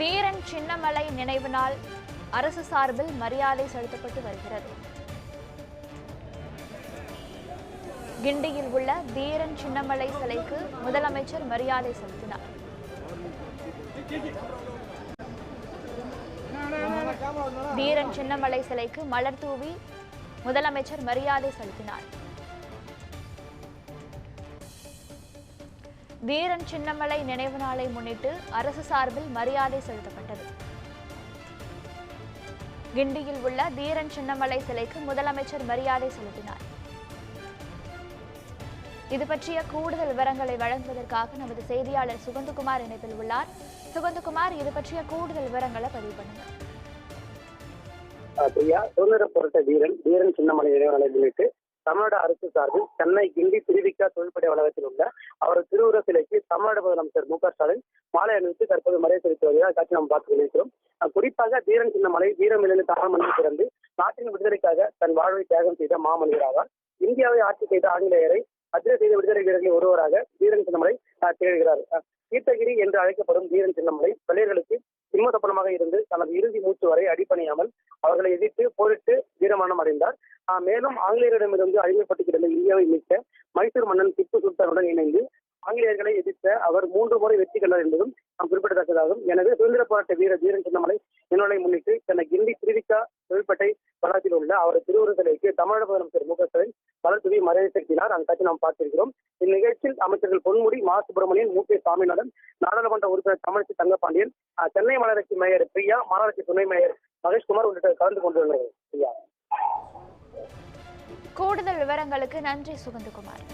வீரன் சின்னமலை நினைவு நாள் அரசு சார்பில் மரியாதை செலுத்தப்பட்டு வருகிறது. கிண்டியில் உள்ள வீரன் சின்னமலை சிலைக்கு முதலமைச்சர் மரியாதை செலுத்தினார். வீரன் சின்னமலை சிலைக்கு மலர் தூவி முதலமைச்சர் மரியாதை செலுத்தினார். தீரன் சின்னமலை நினைவு நாளை முன்னிட்டு அரசு சார்பில் மரியாதை செலுத்தப்பட்டது. கிண்டியில் உள்ள தீரன் சின்னமலை சிலைக்கு முதலமைச்சர் மரியாதை செலுத்தினார். இது பற்றிய கூடுதல் விவரங்களை வழங்குவதற்காக நமது செய்தியாளர் சுகந்தகுமார் இணைப்பில் உள்ளார். சுகந்தகுமார் இது பற்றிய கூடுதல் விவரங்களை பதிவு பண்ணுங்க. பிரியா சுதந்திர போராட்ட வீரன் வீரன் சின்னமலை நினைவு முன்னிட்டு தமிழ்நாடு அரசு சார்பில் சென்னை கிண்டி திருவிக்கா தொழில்படை வளாகத்தில் உள்ள அவரது திருவுருவ சிலைக்கு தமிழ்நாடு முதலமைச்சர் மு க ஸ்டாலின் மாலை அணிவித்து தற்போது மரியாதை செலுத்தி வருகிறார். காட்சி நாம் பார்த்து கொண்டிருக்கிறோம். குறிப்பாக தீரன் சின்னமலை வீரமிழந்து தாமணியில் பிறந்து நாட்டின் விடுதலைக்காக தன் வாழ்வை தியாகம் செய்த மாமனிதர் ஆவார். இந்தியாவை ஆட்சி செய்த ஆங்கிலேயரை அதிர செய்த விடுதலை வீரர்களில் ஒருவராக வீரன் சின்னமலை திகழ்கிறார். தீர்த்தகிரி என்று அழைக்கப்படும் வீரன் சின்னமலை வெள்ளையர்களுக்கு சிம்மதப்பனமாக இருந்து தனது இறுதி மூச்சு வரை அடிப்பணியாமல் அவர்களை எதிர்த்து போரிட்டு வீரமரணம் அடைந்தார். மேலும் ஆங்கிலேயரிடமிருந்து அடிமைப்பட்டு கிடந்த இந்தியாவை மீட்க மைசூர் மன்னன் திப்பு சுல்தானுடன் இணைந்து ஆங்கிலேயர்களை எதிர்த்த அவர் மூன்று முறை வெற்றி கண்டார் என்பதும் நாம் குறிப்பிடத்தக்கதாகும். எனவே சுதந்திர போராட்ட வீரர் வீரன் சின்னமலை நினைவை முன்னிட்டு சென்னை கிண்டி திருவிக்கா தொழில்பேட்டை வளாகத்தில் உள்ள அவரது திருவுருவ சிலைக்கு தமிழக முதலமைச்சர் மு க ஸ்டாலின் மலர் தூவி மரியாதை செலுத்தினார். அந்த காட்சி நாம் பார்த்திருக்கிறோம். இந்நிகழ்ச்சியில் அமைச்சர்கள் பொன்முடி மா. சுப்பிரமணியன் மு. கே. சாமிநாதன் நாடாளுமன்ற உறுப்பினர் தமிழிசை தங்கப்பாண்டியன் சென்னை மாநகராட்சி மேயர் பிரியா மாநகராட்சி துணை மேயர் மகேஷ்குமார் உள்ளிட்ட கலந்து கொண்டுள்ளனர். பிரியா. கூடுதல் விவரங்களுக்கு நன்றி சுகந்தகுமார்.